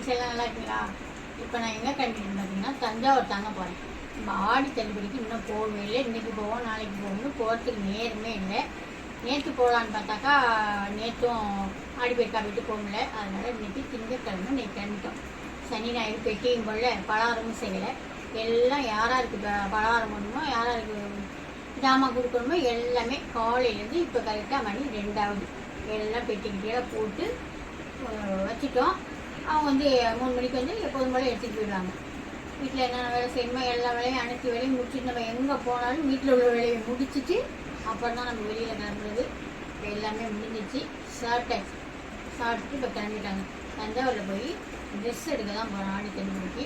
Friends எல்லாம் நல்லா இருக்கீங்களா இப்போ நான் எங்கே கிளம்பிட்டு பார்த்தீங்கன்னா தஞ்சாவூர் தாங்க போகிறேன் நம்ம ஆடி தள்ளுபடிக்கு இன்னும் போகவே இல்லை. இன்றைக்கி போவோம் நாளைக்கு போகணும்னு போகிறதுக்கு நேரமே இல்லை. நேற்று போகலான்னு பார்த்தாக்கா நேற்றும் ஆடி பெருக்கா விட்டு போகல அதனால் இன்னைக்கு திங்கக்கிழமை இன்னைக்கு கிளம்பிட்டோம். சனி ஞாயிறு பெட்டியும் போடல பலகாரமும் செய்யலை. எல்லாம் யாராருக்கு பலகாரம் பண்ணணுமோ யாராருக்கு ஜாமான் கொடுக்கணுமோ எல்லாமே காலையிலேருந்து இப்போ கரெக்டாக மணி ரெண்டாவது. எல்லாம் பெட்டிக்கிட்டே போட்டு வச்சுட்டோம். அவங்க வந்து மூணு மணிக்கு வந்து எப்போதும் போல எடுத்துகிட்டு போயிடுவாங்க வீட்டில் என்னென்ன வேலை செய்யணுமோ எல்லா வேலையும் அனைத்து வேலையும் முடிச்சுட்டு நம்ம எங்கே போனாலும் வீட்டில் உள்ள வேலையை முடிச்சுட்டு அப்புறம் தான் நம்ம வெளியில் கிளம்புறது. இப்போ எல்லாமே முடிஞ்சிச்சு. சாப்பிட்டாச்சு சாப்பிட்டு இப்போ கிளம்பிட்டாங்க. தஞ்சாவூரில் போய் ட்ரெஸ் எடுக்க தான் போகிறோம் ஆடி தள்ளுபடிக்கு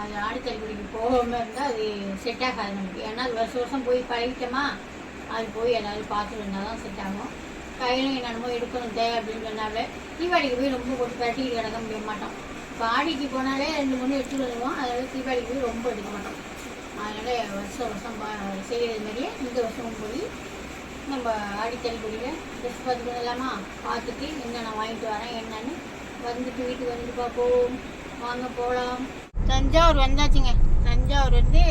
அது ஆடி தள்ளுபடிக்கு போகாமல் இருந்தால் அது செட் ஆகாது நமக்கு. ஏன்னா அது வருஷம் வருஷம் போய் பழகிட்டோமா? அது போய் எல்லோரும் பார்த்துட்டு இருந்தால் தான் செட் ஆகும். கையிலும் என்னென்னமோ எடுக்கணும் தேவை அப்படின்னு சொன்னாலே தீபாவளிக்கு போய் ரொம்ப போட்டு பரட்டிக்கிட்டு கிடக்க முடிய மாட்டோம். இப்போ போனாலே ரெண்டு மூணு எடுத்துட்டு வருவோம் அதனால தீபாவளிக்கு போய் ரொம்ப எடுக்க மாட்டோம். அதனால் வருஷம் வருஷம் செய்கிறது மாதிரியே இந்த வருஷமும் போய் நம்ம ஆடித்தள்ளிக்குடியில் ட்ரெஸ் பார்த்துட்டு வரலாமா பார்த்துட்டு என்னென்ன வாங்கிட்டு வரேன் என்னன்னு வந்துட்டு வீட்டுக்கு வந்துட்டு பார்ப்போம். வாங்க போகலாம். தஞ்சாவூர் வந்தாச்சுங்க. தஞ்சாவூர் வந்து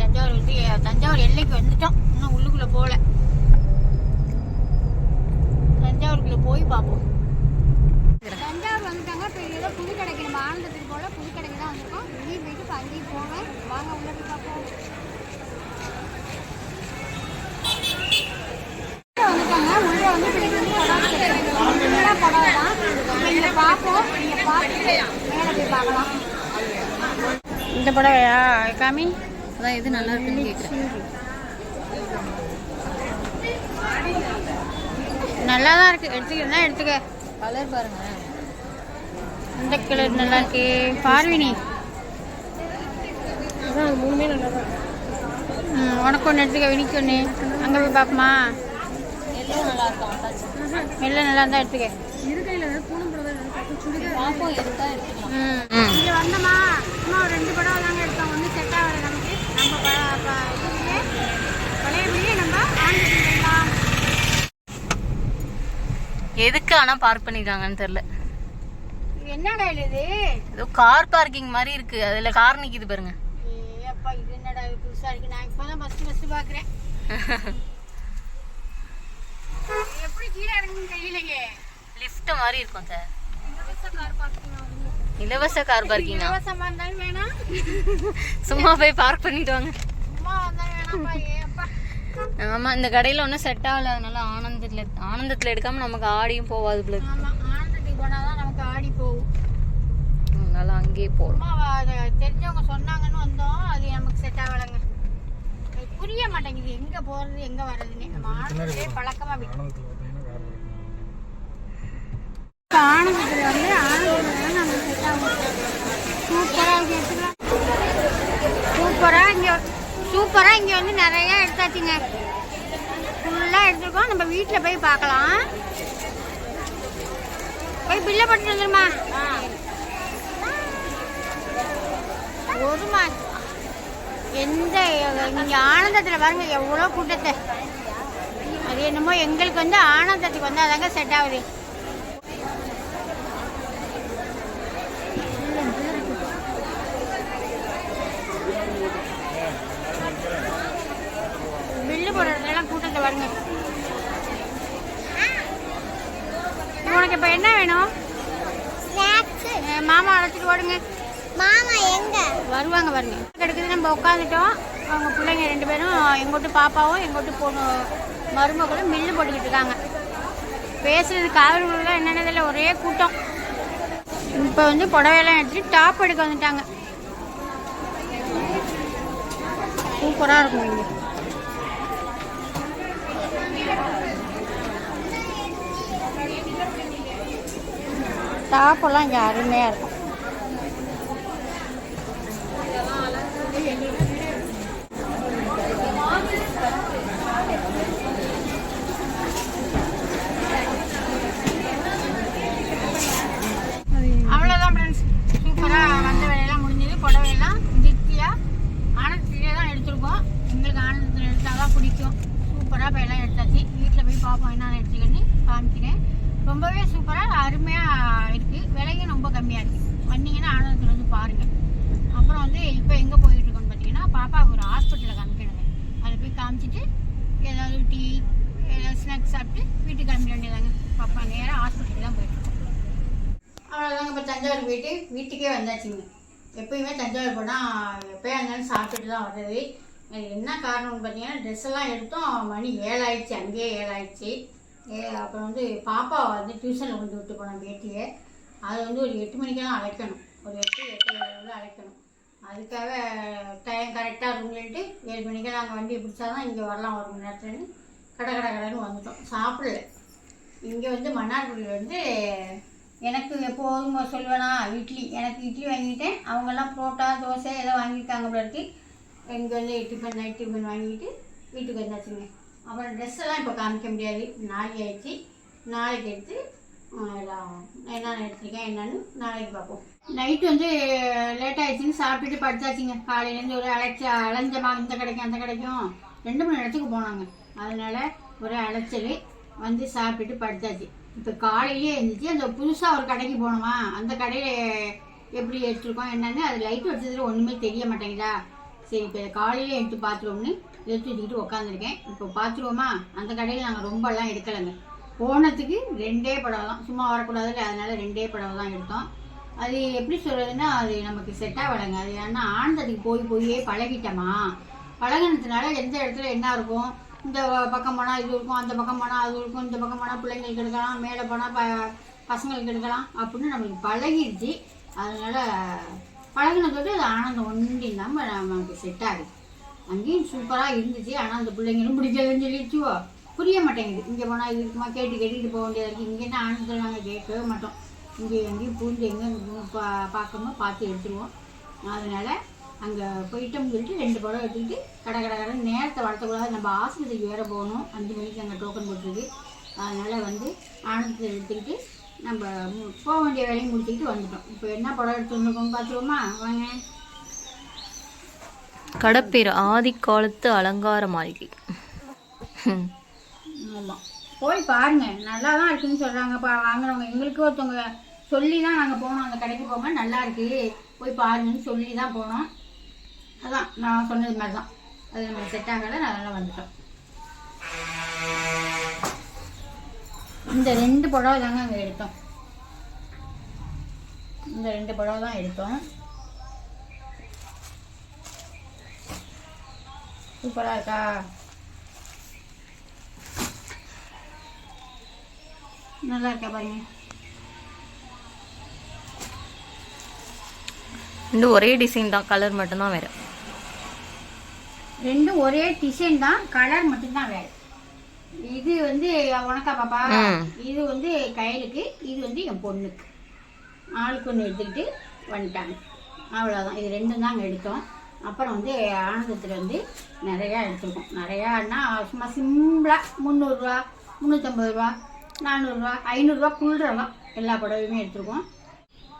தஞ்சாவூர் வந்து தஞ்சாவூர் எல்லைக்கு வந்துட்டோம். இன்னும் உள்ளுக்குள்ளே போகல. போய் பார்ப்போம். தஞ்சாவூர் வந்துட்டாங்க. இப்போ ஏதோ புது கடைக்கு நம்ம ஆனந்தத்துக்கு போல புது கடைக்கு தான் வந்திருக்கோம். வெளியே போயிட்டு இப்போ அங்கேயும் போவேன். வாங்க உள்ள போய் பார்ப்போம். வந்துட்டாங்க. உள்ள வந்து புடவை புடவை தான். இங்கே பார்ப்போம். மேலே போய் பார்க்கலாம். இந்த புடவையா காமி? அதான் எது நல்லா இருக்குன்னு கேட்குறேன் நல்லா தான் இருக்கு. எடுத்துக்கிறதா எடுத்துக்க. கலர் பாருங்க. இந்த கலர் நல்லா இருக்கு. பார்வினி மூணுமே நல்லா தான் ம், உனக்கு ஒன்று எடுத்துக்க வினிக்கு ஒன்று அங்கே போய் பார்ப்போமா எல்லோ நல்லா இருந்தால் எடுத்துக்க. இங்கே வந்தோமா சும்மா ஒரு ரெண்டு படம் தாங்க எடுத்தோம். ஒன்றும் செட் ஆகலை நமக்கு. நம்ம பழையபடியே நம்ம ஆனந்தத்துக்கு எதுக்கு ஆனால் பார்க் பண்ணிருக்காங்கன்னு இது என்னடா இது? ஏதோ கார் பார்க்கிங் மாதிரி இருக்கு. அதில் கார் நிற்கிது பாருங்க. ஏ அப்பா இது என்னடா புதுசா இருக்கு. நான் இப்பதான் ஃபர்ஸ்ட் ஃபர்ஸ்ட் பாக்குறேன். எப்படி கீழே இறங்குன்னு தெரியலையே லிஃப்ட் மாதிரி இருக்கும் சார் இலவச கார் பார்க்கிங் வேணாம். சும்மா போய் பார்க் பண்ணிட்டு வாங்க. சும்மா வந்தா அப்பா ஆமாம் இந்த கடையில் ஒன்றும் செட் ஆகல. அதனால ஆனந்தத்தில் ஆனந்தத்தில் எடுக்காமல் நமக்கு ஆடியும் போகாது பிள்ளை ஆமா ஆனந்தத்துக்கு போனாதான் நமக்கு ஆடி போகும். அதனால அங்கேயே அது தெரிஞ்சவங்க சொன்னாங்கன்னு வந்தோம். அது நமக்கு செட் ஆகலைங்க. புரிய மாட்டேங்குது. எங்க போறது எங்க வர்றதுன்னு. நம்ம ஆனந்தத்திலே பழக்கமா விட்டு ஆனந்தத்தில் வந்து ஆனந்தத்தில் நமக்கு செட் ஆகும் சூப்பராக இருக்கு எடுத்துக்கலாம் சூப்பராக இங்கே சூப்பராக இங்கே வந்து நிறையா எடுத்தாச்சுங்க. ஃபுல்லாக எடுத்துருக்கோம். நம்ம வீட்டில் போய் பார்க்கலாம். போய் பில்லை போட்டு வந்துருமா? ஒருமா எந்த இங்கே ஆனந்தத்தில் பாருங்க எவ்வளோ கூட்டத்தை. அது என்னமோ எங்களுக்கு வந்து ஆனந்தத்துக்கு வந்து அதாங்க செட் ஆகுது பில்லு போடுற இடத்துலலாம் கூட்டத்தை பாருங்க. உனக்கு இப்போ என்ன வேணும்? மாமா அழைச்சிட்டு ஓடுங்க. மாமா எங்க? வருவாங்க பாருங்க. கிடைக்குது நம்ம உட்காந்துட்டோம் அவங்க பிள்ளைங்க ரெண்டு பேரும் எங்கோட்டு பாப்பாவும் எங்கோட்டு பொண்ணு மருமகளும் மில்லு போட்டுக்கிட்டு இருக்காங்க. பேசுறது காவல் உள்ள என்னென்னதில் ஒரே கூட்டம். இப்போ வந்து புடவையெல்லாம் எடுத்துட்டு டாப் எடுக்க வந்துட்டாங்க. சூப்பராக இருக்கும் இங்கே. டாப்பெல்லாம் இங்கே அருமையாக இருக்கும் அவ்வளோதான் ஃப்ரெண்ட்ஸ் சூப்பராக வந்த வேலையெல்லாம் முடிஞ்சது. புடவையெல்லாம் திருப்தியாக ஆனந்தத்திலே தான் எடுத்திருக்கோம். எங்களுக்கு ஆனந்தத்தில் எடுத்தால் தான் பிடிக்கும் சூப்பராக இப்போ எல்லாம் எடுத்தாச்சு. வீட்டில் போய் பார்ப்போம் என்னென்ன எடுத்துக்கன்னு காமிக்கிறேன். ரொம்பவே சூப்பராக அருமையாக இருக்குது விலையும் ரொம்ப கம்மியாக இருக்குது வந்தீங்கன்னா ஆனந்தத்தில் வந்து பாருங்கள் அப்புறம் வந்து இப்போ எங்கே போயிட்டுருக்கோன்னு பார்த்தீங்கன்னா பாப்பாவுக்கு ஒரு ஹாஸ்பிட்டலில் காமிக்கணுங்க அதை போய் காமிச்சிட்டு ஏதாவது டீ ஏதாவது ஸ்நாக்ஸ் சாப்பிட்டு வீட்டுக்கு கிளம்பிட வேண்டியதாங்க பாப்பா நேராக ஹாஸ்பிட்டலுக்கு தான் போயிட்டுருக்கோம் அவ்வளோதாங்க இப்போ தஞ்சாவூர் போயிட்டு வீட்டுக்கே வந்தாச்சுங்க. எப்பயுமே தஞ்சாவூர் போனால் எப்போயா இருந்தாலும் சாப்பிட்டுட்டு தான் வர்றது. என்ன காரணம்னு பார்த்தீங்கன்னா ட்ரெஸ் எல்லாம் எடுத்தோம். மணி ஏழாயிடுச்சு அங்கேயே ஏழாயிடுச்சு. ஏ அப்புறம் வந்து பாப்பா வந்து டியூஷனில் கொண்டு விட்டு போனோம் பேட்டியை. அது வந்து ஒரு எட்டு மணிக்கெல்லாம் அழைக்கணும். ஒரு எட்டு எட்டு வந்து அழைக்கணும். அதுக்காக டைம் கரெக்டாக இருக்கும்னுட்டு ஏழு மணிக்கு நாங்கள் வண்டியை பிடிச்சா தான் இங்கே வரலாம் ஒரு மணி நேரத்துலன்னு கடை கடை கடைன்னு வந்துட்டோம். சாப்பிடல. இங்கே வந்து மன்னார்குடியில் வந்து எனக்கு எப்போதும் சொல்லுவேனா இட்லி. எனக்கு இட்லி வாங்கிட்டேன் அவங்கெல்லாம் புரோட்டா தோசை ஏதோ வாங்கியிருக்காங்க போல இருக்கு. இங்கே வந்து டிஃபன் நைட் டிஃபன் வாங்கிட்டு வீட்டுக்கு வந்தாச்சுங்க. அப்புறம் ட்ரெஸ் எல்லாம் இப்போ காமிக்க முடியாது. நாளைக்கு ஆயிடுச்சு. நாளைக்கு எடுத்து எல்லாம் என்னென்ன எடுத்துருக்கேன் என்னன்னு நாளைக்கு பார்ப்போம். நைட்டு வந்து லேட் ஆயிடுச்சுன்னு சாப்பிட்டுட்டு படுத்தாச்சுங்க. காலையிலேருந்து ஒரு அலைச்ச அலைஞ்சமா இந்த கடைக்கும் அந்த கடைக்கும். ரெண்டு மூணு இடத்துக்கு போனாங்க. அதனால ஒரு அலைச்சல் வந்து சாப்பிட்டுட்டு படுத்தாச்சு. இப்போ காலையிலே இருந்துச்சு அந்த புதுசாக ஒரு கடைக்கு போனோமா அந்த கடையில் எப்படி எடுத்துருக்கோம் என்னன்னு அது லைட் வச்சதுல ஒன்றுமே தெரிய மாட்டேங்குதா? சரி இப்போ காலையிலே எடுத்து பார்த்துருவோம்னு எடுத்து வச்சுக்கிட்டு உட்காந்துருக்கேன் இப்போ பார்த்துருவோமா அந்த கடையில் நாங்கள் ரொம்பலாம் எடுக்கலைங்க. போனதுக்கு ரெண்டே படம் தான். சும்மா வரக்கூடாதுல்ல அதனால ரெண்டே படம் தான் எடுத்தோம். அது எப்படி சொல்கிறதுன்னா அது நமக்கு செட் ஆகலைங்க அது ஏன்னா ஆனந்தத்துக்கு போய் போயே பழகிட்டோமா? பழகினதுனால எந்த இடத்துல என்ன இருக்கும்? இந்த பக்கம் போனால் இது இருக்கும் அந்த பக்கம் போனால் அது இருக்கும் இந்த பக்கம் போனால் பிள்ளைங்களுக்கு எடுக்கலாம் மேலே போனால் ப பசங்களுக்கு எடுக்கலாம் அப்படின்னு நம்மளுக்கு பழகிடுச்சு. அதனால் பழகினதோடு அது ஆனந்தம் ஒன்றி இல்லாமல் நமக்கு செட் ஆகுது. அங்கேயும் சூப்பராக இருந்துச்சு. ஆனால் அந்த பிள்ளைங்களும் பிடிக்கலன்னு சொல்லிடுச்சுவோ புரிய மாட்டேங்குது. இங்கே போனால் இது இருக்குமா? கேட்டு கேட்டுட்டு போக வேண்டியது இருக்குது இங்கே என்ன ஆனந்தத்தில் நாங்கள் கேட்கவே மாட்டோம். இங்கே எங்கேயும் பூந்து எங்கே பா பார்க்கணுமோ பார்த்து எடுத்துருவோம். அதனால் அங்கே போயிட்டோம்னு சொல்லிட்டு ரெண்டு படம் எடுத்துக்கிட்டு கடை கடை கடை நேரத்தை வளர்த்தக்கூடாது. நம்ம ஆஸ்பத்திரிக்கு வேறு போகணும். அஞ்சு மணிக்கு அங்கே டோக்கன் போட்டுருக்கு. அதனால் வந்து ஆனந்தத்தை எடுத்துக்கிட்டு நம்ம போக வேண்டிய வேலையை முடிச்சுக்கிட்டு வந்துட்டோம். இப்போ என்ன படம் எடுத்துருக்கோம் பார்த்துருவோமா? வாங்க. கடப்பேர் ஆதி காலத்து அலங்கார மாளிகை ஆமாம் போய் பாருங்க. நல்லா தான் இருக்குன்னு சொல்கிறாங்க வாங்குறவங்க. எங்களுக்கு ஒருத்தவங்க சொல்லி தான் நாங்கள் போனோம். அந்த கடைக்கு போங்க. நல்லா இருக்கு. போய் பாருங்கன்னு சொல்லி தான் போனோம். அதான் நான் சொன்னது மாதிரி தான் அது நம்மளுக்கு செட் ஆகலை. நல்லா வந்துட்டோம். இந்த ரெண்டு புடவை தாங்க அங்கே எடுத்தோம். இந்த ரெண்டு புடவை தான் எடுத்தோம். சூப்பராக இருக்கா நல்லா இருக்கா பாருங்க ரெண்டும் ஒரே டிசைன் தான் கலர் மட்டும்தான் வேறு. ரெண்டும் ஒரே டிசைன் தான் கலர் மட்டும்தான் வேறு. இது வந்து உனக்கா பாப்பா. இது வந்து கையலுக்கு இது வந்து என் பொண்ணுக்கு. ஆளுக்கு ஒன்று எடுத்துக்கிட்டு வந்துட்டாங்க. அவ்வளோதான் இது ரெண்டும் தான் எடுத்தோம். அப்புறம் வந்து ஆனந்தத்தில் வந்து நிறையா எடுத்துருக்கோம். நிறையான்னா சும்மா சிம்பிளாக முந்நூறுரூவா முந்நூற்றம்பது ரூபா நானூறுரூவா ஐநூறுரூவா குள்றலாம் எல்லா புடவையுமே எடுத்துருக்கோம்.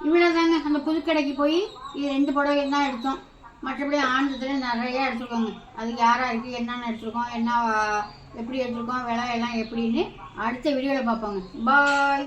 இவ்வளோ தாங்க அந்த புதுக்கடைக்கு போய் இது ரெண்டு புடவை தான் எடுத்தோம். மற்றபடி ஆனந்தத்தில் நிறையா எடுத்துருக்கோங்க. அதுக்கு யாராக இருக்குது என்னென்ன எடுத்துருக்கோம் என்ன எப்படி எடுத்துருக்கோம் விலை எல்லாம் எப்படின்னு அடுத்த வீடியோவில் பார்ப்போங்க. பாய்